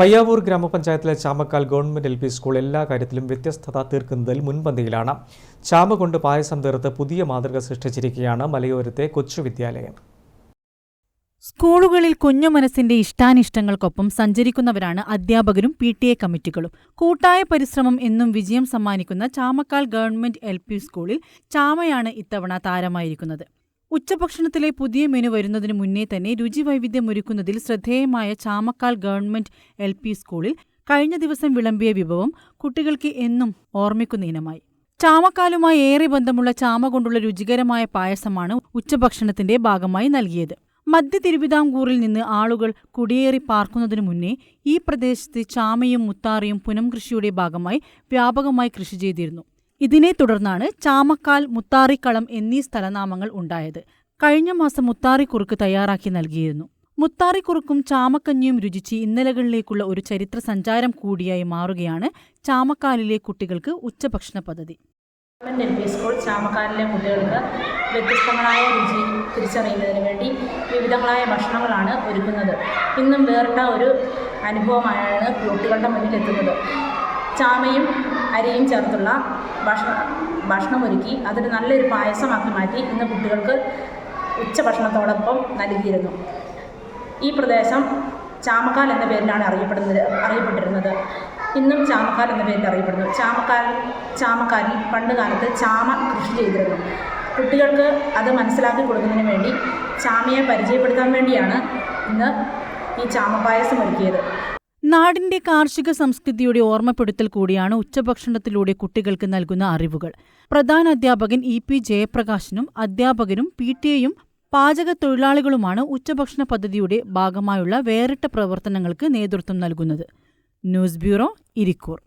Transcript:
പയ്യാവൂർ ഗ്രാമപഞ്ചായത്തിലെ Chamakkal government L P school എല്ലാ കാര്യത്തിലും വ്യത്യസ്തത തീർക്കുന്നതിൽ മുൻപന്തിയിലാണ്. ചാമ കൊണ്ട് പായസം തീർത്ത് പുതിയ മാതൃക സൃഷ്ടിച്ചിരിക്കുകയാണ് മലയോരത്തെ കൊച്ചു വിദ്യാലയം. സ്കൂളുകളിൽ കുഞ്ഞു മനസ്സിന്റെ ഇഷ്ടാനിഷ്ടങ്ങൾക്കൊപ്പം സഞ്ചരിക്കുന്നവരാണ് അധ്യാപകരും പി ടി എ കമ്മിറ്റികളും. കൂട്ടായ പരിശ്രമം എന്നും വിജയം സമ്മാനിക്കുന്ന ചാമക്കാൽ ഗവൺമെന്റ് എൽ സ്കൂളിൽ ചാമയാണ് ഇത്തവണ താരമായിരിക്കുന്നത്. ഉച്ചഭക്ഷണത്തിലെ പുതിയ മെനു വരുന്നതിന് മുന്നേ തന്നെ രുചി വൈവിധ്യം ഒരുക്കുന്നതിൽ ശ്രദ്ധേയമായ ചാമക്കാൽ ഗവൺമെന്റ് എൽ പി സ്കൂളിൽ കഴിഞ്ഞ ദിവസം വിളമ്പിയ വിഭവം കുട്ടികൾക്ക് എന്നും ഓർമ്മിക്കുന്ന ഇനമായി ചാമക്കാലുമായി ഏറെ ബന്ധമുള്ള ചാമ കൊണ്ടുള്ള രുചികരമായ പായസമാണ് ഉച്ചഭക്ഷണത്തിന്റെ ഭാഗമായി നൽകിയത്. മധ്യ തിരുവിതാംകൂറിൽ നിന്ന് ആളുകൾ കുടിയേറി പാർക്കുന്നതിനു മുന്നേ ഈ പ്രദേശത്ത് ചാമയും മുത്താറിയും പുനംകൃഷിയുടെ ഭാഗമായി വ്യാപകമായി കൃഷി ചെയ്തിരുന്നു. ഇതിനെ തുടർന്നാണ് ചാമക്കാൽ മുത്താറിക്കളം എന്നീ സ്ഥലനാമങ്ങൾ ഉണ്ടായത്. കഴിഞ്ഞ മാസം മുത്താറിക്കുറുക്ക് തയ്യാറാക്കി നൽകിയിരുന്നു. മുത്താറിക്കുറുക്കും ചാമക്കഞ്ഞിയും രുചിച്ച് ഇന്നലകളിലേക്കുള്ള ഒരു ചരിത്ര സഞ്ചാരം കൂടിയായി മാറുകയാണ് ചാമക്കാലിലെ കുട്ടികൾക്ക് ഉച്ചഭക്ഷണ പദ്ധതി. ഗവൺമെന്റ് എൽ പി സ്കൂൾ ചാമക്കാലിലെ കുട്ടികൾക്ക് വ്യത്യസ്തങ്ങളായ രുചി തിരിച്ചറിയുന്നതിന് വേണ്ടി വിവിധങ്ങളായ ഭക്ഷണങ്ങളാണ് ഒരുക്കുന്നത്. ഇന്നും വേറിട്ട ഒരു അനുഭവമായാണ് കുട്ടികളുടെ മുന്നിലെത്തുന്നത്. ചാമയും അരിയും ചേർത്തുള്ള ഭക്ഷണ ഒരുക്കി അതൊരു നല്ലൊരു പായസമാക്കി മാറ്റി ഇന്ന് കുട്ടികൾക്ക് ഉച്ചഭക്ഷണത്തോടൊപ്പം നൽകിയിരുന്നു. ഈ പ്രദേശം ചാമക്കാൽ എന്ന പേരിലാണ് അറിയപ്പെടുന്നത് അറിയപ്പെട്ടിരുന്നത്. ഇന്നും ചാമക്കാൽ എന്ന പേരിൽ അറിയപ്പെടുന്നു. ചാമക്കാൽ ചാമക്കാലിൽ പണ്ട് കാലത്ത് ചാമ കൃഷി ചെയ്തിരുന്നു. കുട്ടികൾക്ക് അത് മനസ്സിലാക്കി കൊടുക്കുന്നതിന് വേണ്ടി ചാമയെ പരിചയപ്പെടുത്താൻ വേണ്ടിയാണ് ഇന്ന് ഈ ചാമപായസം ഒരുക്കിയത്. നാടിന്റെ കാർഷിക സംസ്കൃതിയുടെ ഓർമ്മപ്പെടുത്തൽ കൂടിയാണ് ഉച്ചഭക്ഷണത്തിലൂടെ കുട്ടികൾക്ക് നൽകുന്ന അറിവുകൾ. പ്രധാന അധ്യാപകൻ ഇ പി ജയപ്രകാശനും അധ്യാപകരും പി ടി എയും പാചക തൊഴിലാളികളുമാണ് ഉച്ചഭക്ഷണ പദ്ധതിയുടെ ഭാഗമായുള്ള വേറിട്ട പ്രവർത്തനങ്ങൾക്ക് നേതൃത്വം നൽകുന്നത്. News bureau Irikkur.